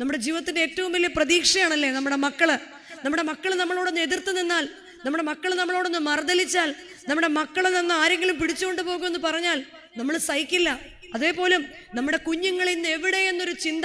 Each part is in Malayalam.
നമ്മുടെ ജീവിതത്തിന്റെ ഏറ്റവും വലിയ പ്രതീക്ഷയാണല്ലേ നമ്മുടെ മക്കൾ? നമ്മുടെ മക്കൾ നമ്മളോടൊന്ന് എതിർത്ത് നിന്നാൽ നമ്മുടെ മക്കൾ നമ്മളോടൊന്ന് മറുതലിച്ചാൽ നമ്മുടെ മക്കളെ നിന്ന് ആരെങ്കിലും പിടിച്ചുകൊണ്ട് പോകുമെന്ന് പറഞ്ഞാൽ നമ്മൾ സഹിക്കില്ല. അതേപോലും നമ്മുടെ കുഞ്ഞുങ്ങൾ ഇന്ന് എവിടെ എന്നൊരു ചിന്ത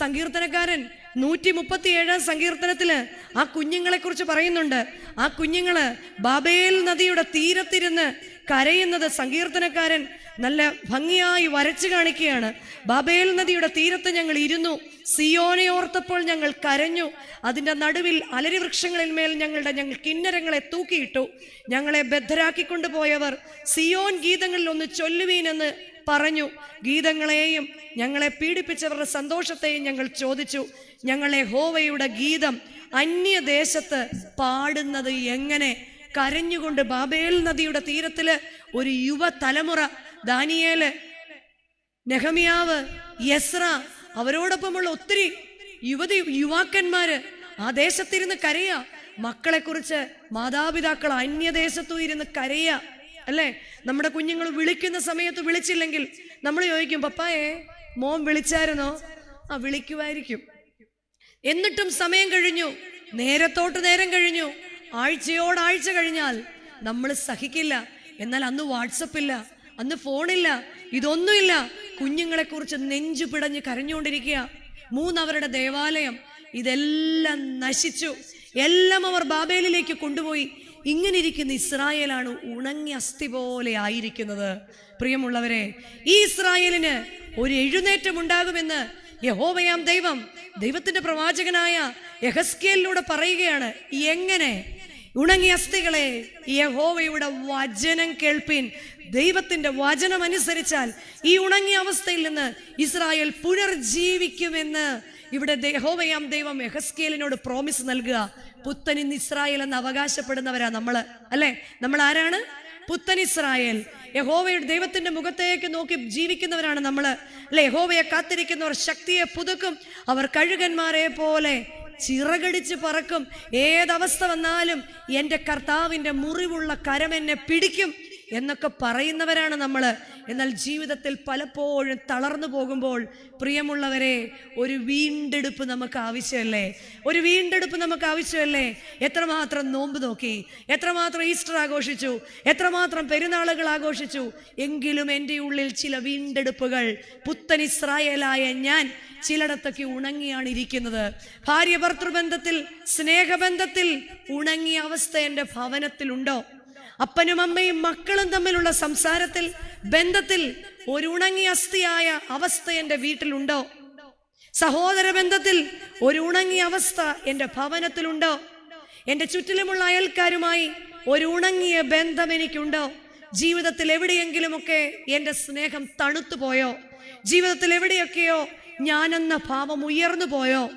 സങ്കീർത്തനക്കാരൻ നൂറ്റി മുപ്പത്തി ഏഴാം സങ്കീർത്തനത്തിൽ ആ കുഞ്ഞുങ്ങളെ കുറിച്ച് പറയുന്നുണ്ട്. ആ കുഞ്ഞുങ്ങൾ ബാബേൽ നദിയുടെ തീരത്തിരുന്ന് കരയുന്നത് സങ്കീർത്തനക്കാരൻ നല്ല ഭംഗിയായി വരച്ചു കാണിക്കുകയാണ്. ബാബേൽ നദിയുടെ തീരത്ത് ഞങ്ങൾ ഇരുന്നു. സിയോനെ ഓർത്തപ്പോൾ ഞങ്ങൾ കരഞ്ഞു. അതിന്റെ നടുവിൽ അലരി വൃക്ഷങ്ങളിൽ മേൽ ഞങ്ങളുടെ ഞങ്ങൾ കിന്നരങ്ങളെ തൂക്കിയിട്ടു. ഞങ്ങളെ ബദ്ധരാക്കിക്കൊണ്ടുപോയവർ സിയോൻ ഗീതങ്ങളിൽ ഒന്ന് ചൊല്ലുവീനെന്ന് പറഞ്ഞു ഗീതങ്ങളെയും ഞങ്ങളെ പീഡിപ്പിച്ചവരുടെ സന്തോഷത്തെയും ഞങ്ങൾ ചോദിച്ചു. ഞങ്ങളെ ഹോവയുടെ ഗീതം അന്യദേശത്ത് പാടുന്നത് എങ്ങനെ? കരഞ്ഞുകൊണ്ട് ബാബേൽ നദിയുടെ തീരത്തിൽ ഒരു യുവതലമുറ ദാനിയേൽ നെഹമിയാവ് യസ്ര അവരോടൊപ്പമുള്ള ഒത്തിരി യുവതി യുവാക്കന്മാര് ആ ദേശത്തിരുന്ന് കരയ മക്കളെ കുറിച്ച് മാതാപിതാക്കൾ അന്യദേശത്തു ഇരുന്ന് കരയ അല്ലേ? നമ്മുടെ കുഞ്ഞുങ്ങൾ വിളിക്കുന്ന സമയത്ത് വിളിച്ചില്ലെങ്കിൽ നമ്മൾ ചോദിക്കും പപ്പായെ മോൻ വിളിച്ചായിരുന്നോ? ആ വിളിക്കുമായിരിക്കും. എന്നിട്ടും സമയം കഴിഞ്ഞു. നേരത്തോട്ട് നേരം കഴിഞ്ഞു. ആഴ്ചയോടാഴ്ച കഴിഞ്ഞാൽ നമ്മൾ സഹിക്കില്ല. എന്നാൽ അന്ന് വാട്സപ്പില്ല അന്ന് ഫോണില്ല ഇതൊന്നുമില്ല കുഞ്ഞുങ്ങളെ കുറിച്ച് നെഞ്ചു പിടഞ്ഞ് കരഞ്ഞുകൊണ്ടിരിക്കുക. മൂന്നവരുടെ ദേവാലയം ഇതെല്ലാം നശിച്ചു. എല്ലാം അവർ ബാബേലിലേക്ക് കൊണ്ടുപോയി. ഇങ്ങനെ ഇരിക്കുന്ന ഇസ്രായേലാണ് ഉണങ്ങി അസ്ഥി പോലെ ആയിരിക്കുന്നത്. പ്രിയമുള്ളവരെ ഈ ഇസ്രായേലിന് ഒരു എഴുന്നേറ്റം ഉണ്ടാകുമെന്ന് യഹോവയാം ദൈവം ദൈവത്തിന്റെ പ്രവാചകനായ യഹസ്കേലിലൂടെ പറയുകയാണ്. എങ്ങനെ? ഉണങ്ങിയ അസ്ഥികളെ യഹോവയുടെ വചനം കേൾപ്പിൻ. ദൈവത്തിന്റെ വചനം അനുസരിച്ചാൽ ഈ ഉണങ്ങിയ അവസ്ഥയിൽ നിന്ന് ഇസ്രായേൽ പുനർജീവിക്കുമെന്ന് ഇവിടെ യഹോവയാം ദൈവം യഹസ്കേലിനോട് പ്രോമിസ് നൽകുക. പുത്തൻ ഇന്ന് ഇസ്രായേൽ എന്ന് അവകാശപ്പെടുന്നവരാ നമ്മൾ അല്ലെ? നമ്മൾ ആരാണ്? പുത്തൻ ഇസ്രായേൽ. യഹോവയുടെ ദൈവത്തിന്റെ മുഖത്തേക്ക് നോക്കി ജീവിക്കുന്നവരാണ് നമ്മൾ അല്ലെ? യഹോവയെ കാത്തിരിക്കുന്നവർ ശക്തിയെ പുതുക്കും. അവർ കഴുകന്മാരെ പോലെ ചിറകടിച്ച് പറക്കും. ഏതവസ്ഥ വന്നാലും എന്റെ കർത്താവിന്റെ മുറിവുള്ള കരം എന്നെ പിടിക്കും എന്നൊക്കെ പറയുന്നവരാണ് നമ്മൾ എന്നാൽ ജീവിതത്തിൽ പലപ്പോഴും തളർന്നു പോകുമ്പോൾ പ്രിയമുള്ളവരെ ഒരു വീണ്ടെടുപ്പ് നമുക്ക് ആവശ്യമല്ലേ? ഒരു വീണ്ടെടുപ്പ് നമുക്ക് ആവശ്യമല്ലേ? എത്രമാത്രം നോമ്പ് നോക്കി എത്രമാത്രം ഈസ്റ്റർ ആഘോഷിച്ചു എത്രമാത്രം പെരുന്നാളുകൾ ആഘോഷിച്ചു എങ്കിലും എന്റെ ഉള്ളിൽ ചില വീണ്ടെടുപ്പുകൾ പുത്തൻ ഇസ്രായേലായ ഞാൻ ചിലയിടത്തൊക്കെ ഉണങ്ങിയാണ് ഇരിക്കുന്നത്. ഭാര്യ ഭർത്തൃബന്ധത്തിൽ സ്നേഹബന്ധത്തിൽ ഉണങ്ങിയ അവസ്ഥ എന്റെ ഭവനത്തിലുണ്ടോ? അപ്പനും അമ്മയും മക്കളും തമ്മിലുള്ള സംസാരത്തിൽ ബന്ധത്തിൽ ഒരു ഉണങ്ങിയ അസ്ഥിയായ അവസ്ഥ എന്റെ വീട്ടിലുണ്ടോ? സഹോദര ബന്ധത്തിൽ ഒരു ഉണങ്ങിയ അവസ്ഥ എന്റെ ഭവനത്തിലുണ്ടോ? എന്റെ ചുറ്റിലുമുള്ള അയൽക്കാരുമായി ഒരു ഉണങ്ങിയ ബന്ധം എനിക്കുണ്ടോ? ജീവിതത്തിൽ എവിടെയെങ്കിലുമൊക്കെ എന്റെ സ്നേഹം തണുത്തു പോയോ ജീവിതത്തിൽ എവിടെയൊക്കെയോ ഞാനെന്ന ഭാവം ഉയർന്നു പോയോ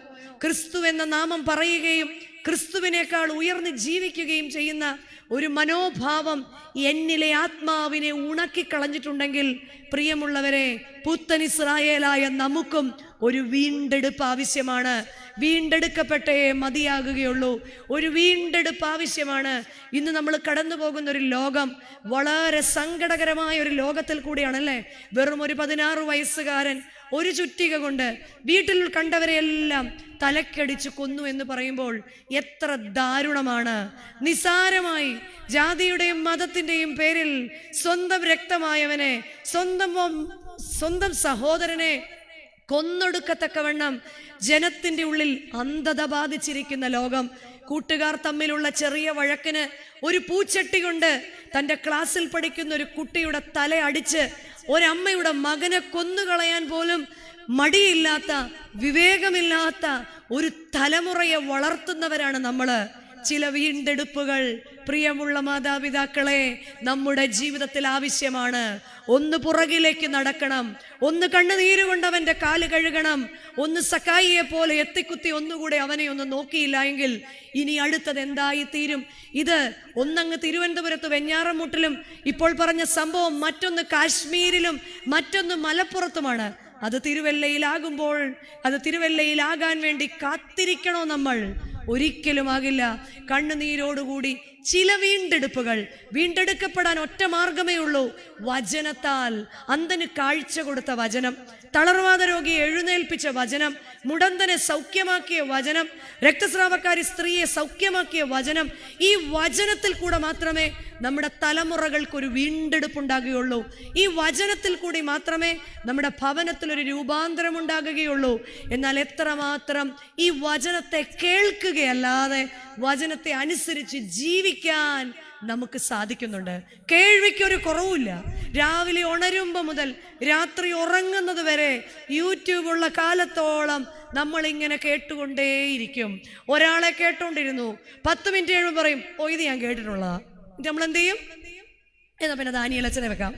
ക്രിസ്തു എന്ന നാമം പറയുകയും ക്രിസ്തുവിനേക്കാൾ ഉയർന്ന് ജീവിക്കുകയും ചെയ്യുന്ന ഒരു മനോഭാവം എന്നിലെ ആത്മാവിനെ ഉണക്കിക്കളഞ്ഞിട്ടുണ്ടെങ്കിൽ പ്രിയമുള്ളവരെ പുത്തൻ ഇസ്രായേലായ നമുക്കും ഒരു വീണ്ടെടുപ്പ് ആവശ്യമാണ്. വീണ്ടെടുക്കപ്പെട്ടേ മതിയാകുകയുള്ളൂ. ഒരു വീണ്ടെടുപ്പ് ആവശ്യമാണ്. ഇന്ന് നമ്മൾ കടന്നു പോകുന്ന ഒരു ലോകം വളരെ സങ്കടകരമായ ഒരു ലോകത്തിൽ കൂടിയാണല്ലേ? വെറും ഒരു പതിനാറ് വയസ്സുകാരൻ ഒരു ചുറ്റിക കൊണ്ട് വീട്ടിൽ കണ്ടവരെയെല്ലാം തലക്കടിച്ച് കൊന്നു എന്ന് പറയുമ്പോൾ എത്ര ദാരുണമാണ്. നിസാരമായി ജാതിയുടെയും മതത്തിന്റെയും പേരിൽ സ്വന്തം രക്തമായവനെ സ്വന്തം സ്വന്തം സഹോദരനെ കൊന്നൊടുക്കത്തക്കവണ്ണം ജനത്തിന്റെ ഉള്ളിൽ അന്ധത ബാധിച്ചിരിക്കുന്ന ലോകം. കൂട്ടുകാർ തമ്മിലുള്ള ചെറിയ വഴക്കിന് ഒരു പൂച്ചട്ടി കൊണ്ട് തന്റെ ക്ലാസ്സിൽ പഠിക്കുന്ന ഒരു കുട്ടിയുടെ തല അടിച്ച് ഒരമ്മയുടെ മകനെ കൊന്നുകളയാൻ പോലും മടിയില്ലാത്ത വിവേകമില്ലാത്ത ഒരു തലമുറയെ വളർത്തുന്നവരാണ് നമ്മൾ ചില വീണ്ടെടുപ്പുകൾ പ്രിയമുള്ള മാതാപിതാക്കളെ നമ്മുടെ ജീവിതത്തിൽ ആവശ്യമാണ്. ഒന്ന് പുറകിലേക്ക് നടക്കണം. ഒന്ന് കണ്ണുനീര് കൊണ്ട് അവന്റെ കാൽ കഴുകണം. ഒന്ന് സക്കായിയെ പോലെ എത്തിക്കുത്തി ഒന്നുകൂടെ അവനെ ഒന്ന് നോക്കിയില്ല എങ്കിൽ ഇനി അടുത്തത് എന്തായി തീരും ഇത് ഒന്നങ്ങ് തിരുവനന്തപുരത്ത് വെഞ്ഞാറമൂട്ടിലും ഇപ്പോൾ പറഞ്ഞ സംഭവം മറ്റൊന്ന് കാശ്മീരിലും മറ്റൊന്ന് മലപ്പുറത്തുമാണ്. അത് തിരുവല്ലയിലാകുമ്പോൾ അത് തിരുവല്ലയിലാകാൻ വേണ്ടി കാത്തിരിക്കണോ നമ്മൾ? ഒരിക്കലും ആകില്ല കണ്ണുനീരോടുകൂടി ചില വീണ്ടെടുപ്പുകൾ വീണ്ടെടുക്കപ്പെടാൻ ഒറ്റ മാർഗമേ ഉള്ളൂ. വചനത്താൽ. അന്തന് കാഴ്ച കൊടുത്ത വചനം തളർവാദ രോഗിയെ എഴുന്നേൽപ്പിച്ച വചനം മുടന്തനെ സൗഖ്യമാക്കിയ വചനം രക്തസ്രാവക്കാരി സ്ത്രീയെ സൗഖ്യമാക്കിയ വചനം ഈ വചനത്തിൽ കൂടെ മാത്രമേ നമ്മുടെ തലമുറകൾക്കൊരു വീണ്ടെടുപ്പുണ്ടാകുകയുള്ളൂ. ഈ വചനത്തിൽ കൂടി മാത്രമേ നമ്മുടെ ഭവനത്തിൽ ഒരു രൂപാന്തരം ഉണ്ടാകുകയുള്ളൂ എന്നാൽ എത്രമാത്രം ഈ വചനത്തെ കേൾക്കുകയല്ലാതെ വചനത്തെ അനുസരിച്ച് ജീവിക്കാൻ നമുക്ക് സാധിക്കുന്നുണ്ട്. കേൾവിക്കൊരു കുറവുമില്ല. രാവിലെ ഉണരുമ്പോൾ മുതൽ രാത്രി ഉറങ്ങുന്നത് വരെ യൂട്യൂബുള്ള കാലത്തോളം നമ്മളിങ്ങനെ കേട്ടുകൊണ്ടേയിരിക്കും. ഒരാളെ കേട്ടോണ്ടിരുന്നു. പത്ത് മിനിറ്റ് കഴിയുമ്പോൾ പറയും ഓ ഇത് ഞാൻ കേട്ടിട്ടുള്ളതാ. നമ്മൾ എന്ത് ചെയ്യും എന്നാ പിന്നെ ദാനിയലച്ചനെ വെക്കാം.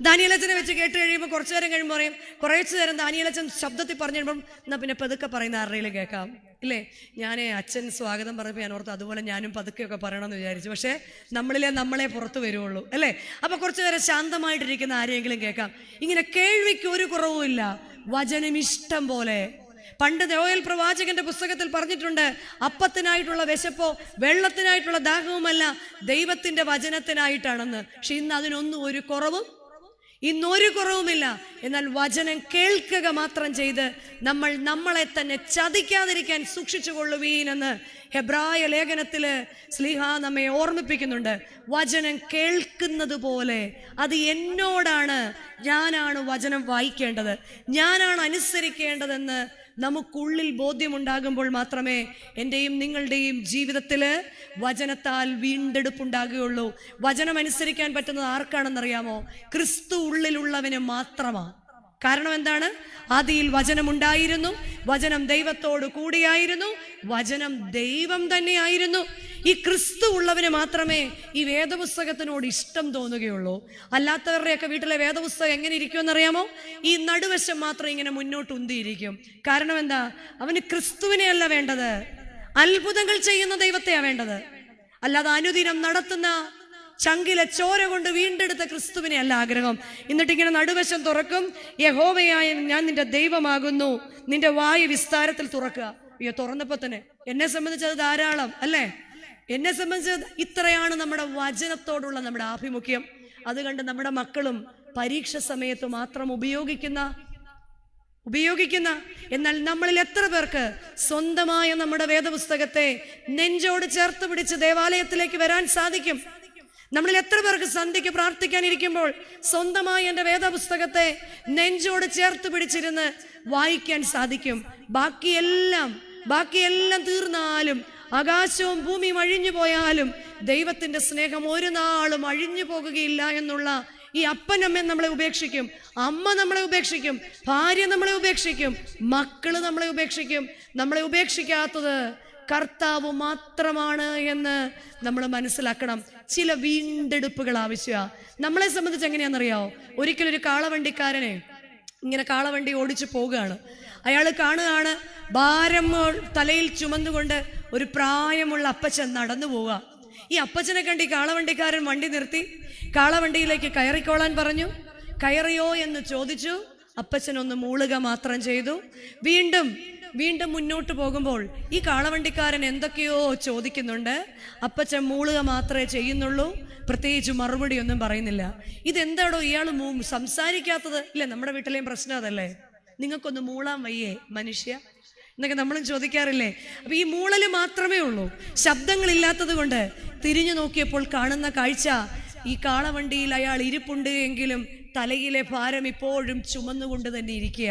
ദാനിയലച്ചനെ വെച്ച് കേട്ട് കഴിയുമ്പോൾ കുറച്ചു നേരം കഴിയുമ്പോൾ പറയും കുറച്ചു നേരം ദാനിയലച്ചൻ ശബ്ദത്തിൽ പറഞ്ഞു കഴിയുമ്പം പിന്നെ പതുക്കെ പറയുന്ന ആരുടെയും കേൾക്കാം. ഇല്ലേ ഞാൻ അച്ഛൻ സ്വാഗതം പറഞ്ഞപ്പോൾ ഞാൻ ഓർത്ത് അതുപോലെ ഞാനും പതുക്കെയൊക്കെ പറയണമെന്ന് വിചാരിച്ചു. പക്ഷേ നമ്മളിലെ നമ്മളെ പുറത്തു വരുവുള്ളൂ അല്ലേ? അപ്പോൾ കുറച്ചു നേരം ശാന്തമായിട്ടിരിക്കുന്ന ആരെങ്കിലും കേൾക്കാം. ഇങ്ങനെ കേൾവിക്ക് ഒരു കുറവുമില്ല വചനം ഇഷ്ടം പോലെ. പണ്ട് ദേവയൽ പ്രവാചകന്റെ പുസ്തകത്തിൽ പറഞ്ഞിട്ടുണ്ട് അപ്പത്തിനായിട്ടുള്ള വിശപ്പോ വെള്ളത്തിനായിട്ടുള്ള ദാഹവുമല്ല ദൈവത്തിന്റെ വചനത്തിനായിട്ടാണെന്ന്. പക്ഷെ ഇന്ന് അതിനൊന്നും ഒരു കുറവും ഇന്നൊരു കുറവുമില്ല. എന്നാൽ വചനം കേൾക്കുക മാത്രം ചെയ്ത് നമ്മൾ നമ്മളെ തന്നെ ചതിക്കാതിരിക്കാൻ സൂക്ഷിച്ചു കൊള്ളുവീനെന്ന് ഹെബ്രായ ലേഖനത്തിൽ സ്ലിഹ നമ്മെ ഓർമ്മിപ്പിക്കുന്നുണ്ട്. വചനം കേൾക്കുന്നത് പോലെ അത് എന്നോടാണ് ഞാനാണ് വചനം വായിക്കേണ്ടത്. ഞാനാണ് അനുസരിക്കേണ്ടതെന്ന് നമുക്കുള്ളിൽ ബോധ്യമുണ്ടാകുമ്പോൾ മാത്രമേ എന്റെയും നിങ്ങളുടെയും ജീവിതത്തിൽ വചനത്താൽ വീണ്ടെടുപ്പുണ്ടാകുകയുള്ളൂ. വചനം അനുസരിക്കാൻ പറ്റുന്നത് ആർക്കാണെന്നറിയാമോ? ക്രിസ്തു ഉള്ളിലുള്ളവന് മാത്രമാണ് കാരണം എന്താണ്? ആദിയിൽ വചനമുണ്ടായിരുന്നു വചനം ദൈവത്തോട് കൂടിയായിരുന്നു വചനം ദൈവം തന്നെയായിരുന്നു ഈ ക്രിസ്തു ഉള്ളവന് മാത്രമേ ഈ വേദപുസ്തകത്തിനോട് ഇഷ്ടം തോന്നുകയുള്ളൂ. അല്ലാത്തവരുടെയൊക്കെ വീട്ടിലെ വേദപുസ്തകം എങ്ങനെ ഇരിക്കുമെന്നറിയാമോ? ഈ നടുവശം മാത്രം ഇങ്ങനെ മുന്നോട്ട് ഉന്തിയിരിക്കും കാരണം എന്താ? അവന് ക്രിസ്തുവിനെയല്ല വേണ്ടത്. അത്ഭുതങ്ങൾ ചെയ്യുന്ന ദൈവത്തെയാണ് വേണ്ടത്. അല്ലാതെ അനുദിനം നടത്തുന്ന ചങ്കിലെ ചോര കൊണ്ട് വീണ്ടെടുത്ത ക്രിസ്തുവിനെ അല്ല ആഗ്രഹം. എന്നിട്ട് ഇങ്ങനെ നടുവശം തുറക്കും. യഹോവയായ ഞാൻ നിന്റെ ദൈവമാകുന്നു. നിന്റെ വായു വിസ്താരത്തിൽ തുറക്കുക. അയ്യോ തുറന്നപ്പോ തന്നെ. എന്നെ സംബന്ധിച്ചത് ധാരാളം അല്ലേ? എന്നെ സംബന്ധിച്ച് ഇത്രയാണ് നമ്മുടെ വചനത്തോടുള്ള നമ്മുടെ ആഭിമുഖ്യം. അത് കണ്ട് നമ്മുടെ മക്കളും പരീക്ഷ സമയത്ത് മാത്രം ഉപയോഗിക്കുന്ന ഉപയോഗിക്കുന്ന എന്നാൽ നമ്മളിൽ എത്ര പേർക്ക് സ്വന്തമായ നമ്മുടെ വേദപുസ്തകത്തെ നെഞ്ചോട് ചേർത്ത് പിടിച്ച് ദേവാലയത്തിലേക്ക് വരാൻ സാധിക്കും? നമ്മളിൽ എത്ര പേർക്ക് സന്ധ്യയ്ക്ക് പ്രാർത്ഥിക്കാനിരിക്കുമ്പോൾ സ്വന്തമായി എന്റെ വേദപുസ്തകത്തെ നെഞ്ചോട് ചേർത്ത് പിടിച്ചിരുന്ന് വായിക്കാൻ സാധിക്കും? ബാക്കിയെല്ലാം ബാക്കിയെല്ലാം തീർന്നാലും ആകാശവും ഭൂമിയും അഴിഞ്ഞു പോയാലും ദൈവത്തിന്റെ സ്നേഹം ഒരു നാളും അഴിഞ്ഞു പോകുകയില്ല എന്നുള്ള ഈ അപ്പനമ്മ നമ്മളെ ഉപേക്ഷിക്കും അമ്മ നമ്മളെ ഉപേക്ഷിക്കും ഭാര്യ നമ്മളെ ഉപേക്ഷിക്കും മക്കൾ നമ്മളെ ഉപേക്ഷിക്കും. നമ്മളെ ഉപേക്ഷിക്കാത്തത് കർത്താവ് മാത്രമാണ് എന്ന് നമ്മൾ മനസ്സിലാക്കണം. ചില വീണ്ടെടുപ്പുകൾ ആവശ്യമാണ് നമ്മളെ സംബന്ധിച്ച് എങ്ങനെയാണെന്നറിയാവോ? ഒരിക്കലൊരു കാളവണ്ടിക്കാരനെ ഇങ്ങനെ കാളവണ്ടി ഓടിച്ചു പോവുകയാണ്. അയാൾ കാണുകയാണ് ഭാരം തലയിൽ ചുമന്നുകൊണ്ട് ഒരു പ്രായമുള്ള അപ്പച്ചൻ നടന്നു പോവുക. ഈ അപ്പച്ചനെ കണ്ടി കാളവണ്ടിക്കാരൻ വണ്ടി നിർത്തി. കാളവണ്ടിയിലേക്ക് കയറിക്കോളാൻ പറഞ്ഞു. കയറിയോ എന്ന് ചോദിച്ചു. അപ്പച്ചൻ ഒന്ന് മൂളുക മാത്രം ചെയ്തു. വീണ്ടും വീണ്ടും മുന്നോട്ട് പോകുമ്പോൾ ഈ കാളവണ്ടിക്കാരൻ എന്തൊക്കെയോ ചോദിക്കുന്നുണ്ട്. അപ്പച്ചൻ മൂളുക മാത്രമേ ചെയ്യുന്നുള്ളൂ. പ്രത്യേകിച്ച് മറുപടി ഒന്നും പറയുന്നില്ല. ഇതെന്താടോ ഇയാൾ സംസാരിക്കാത്തത്? ഇല്ല നമ്മുടെ വീട്ടിലെയും പ്രശ്നം അതല്ലേ? നിങ്ങൾക്കൊന്ന് മൂളാൻ വയ്യേ മനുഷ്യ. എന്നൊക്കെ നമ്മളും ചോദിക്കാറില്ലേ? അപ്പൊ ഈ മൂളൽ മാത്രമേ ഉള്ളൂ. ശബ്ദങ്ങളില്ലാത്തത് കൊണ്ട് തിരിഞ്ഞു നോക്കിയപ്പോൾ കാണുന്ന കാഴ്ച ഈ കാളവണ്ടിയിൽ അയാൾ ഇരിപ്പുണ്ട് എങ്കിലും തലയിലെ ഭാരം ഇപ്പോഴും ചുമന്നുകൊണ്ട് തന്നെ ഇരിക്കുക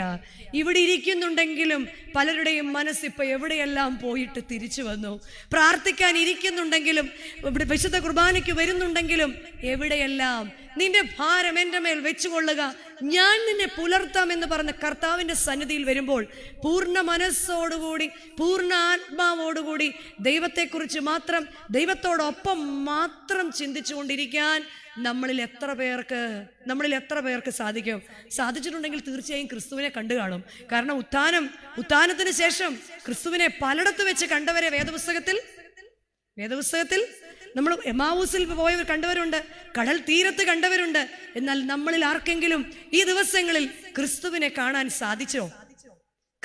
ഇവിടെ ഇരിക്കുന്നുണ്ടെങ്കിലും പലരുടെയും മനസ്സിപ്പോൾ എവിടെയെല്ലാം പോയിട്ട് തിരിച്ചു വന്നു. പ്രാർത്ഥിക്കാൻ ഇരിക്കുന്നുണ്ടെങ്കിലും ഇവിടെ വിശുദ്ധ കുർബാനയ്ക്ക് വരുന്നുണ്ടെങ്കിലും എവിടെയെല്ലാം നിന്റെ ഭാരം എന്റെ മേൽ വെച്ചുകൊള്ളുക. ഞാൻ നിന്നെ പുലർത്താം എന്ന് പറഞ്ഞ കർത്താവിന്റെ സന്നിധിയിൽ വരുമ്പോൾ പൂർണ മനസ്സോടുകൂടി പൂർണ ആത്മാവോടുകൂടി ദൈവത്തെക്കുറിച്ച് മാത്രം ദൈവത്തോടൊപ്പം മാത്രം ചിന്തിച്ചുകൊണ്ടിരിക്കാൻ നമ്മളിൽ എത്ര പേർക്ക് നമ്മളിൽ എത്ര പേർക്ക് സാധിക്കും? സാധിച്ചിട്ടുണ്ടെങ്കിൽ തീർച്ചയായും ക്രിസ്തുവിനെ കണ്ടു കാണും. കാരണം ഉത്ഥാനം ഉത്ഥാനത്തിന് ശേഷം ക്രിസ്തുവിനെ പലയിടത്ത് വെച്ച് കണ്ടവരെ വേദപുസ്തകത്തിൽ വേദപുസ്തകത്തിൽ നമ്മൾ എമാവൂസിൽ പോയവർ കണ്ടവരുണ്ട്. കടൽ തീരത്ത് കണ്ടവരുണ്ട്. എന്നാൽ നമ്മളിൽ ആർക്കെങ്കിലും ഈ ദിവസങ്ങളിൽ ക്രിസ്തുവിനെ കാണാൻ സാധിച്ചോ?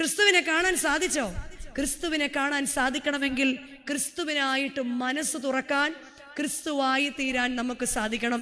ക്രിസ്തുവിനെ കാണാൻ സാധിച്ചോ? ക്രിസ്തുവിനെ കാണാൻ സാധിക്കണമെങ്കിൽ ക്രിസ്തുവിനായിട്ട് മനസ്സ് തുറക്കാൻ ക്രിസ്തുവായി തീരാൻ നമുക്ക് സാധിക്കണം.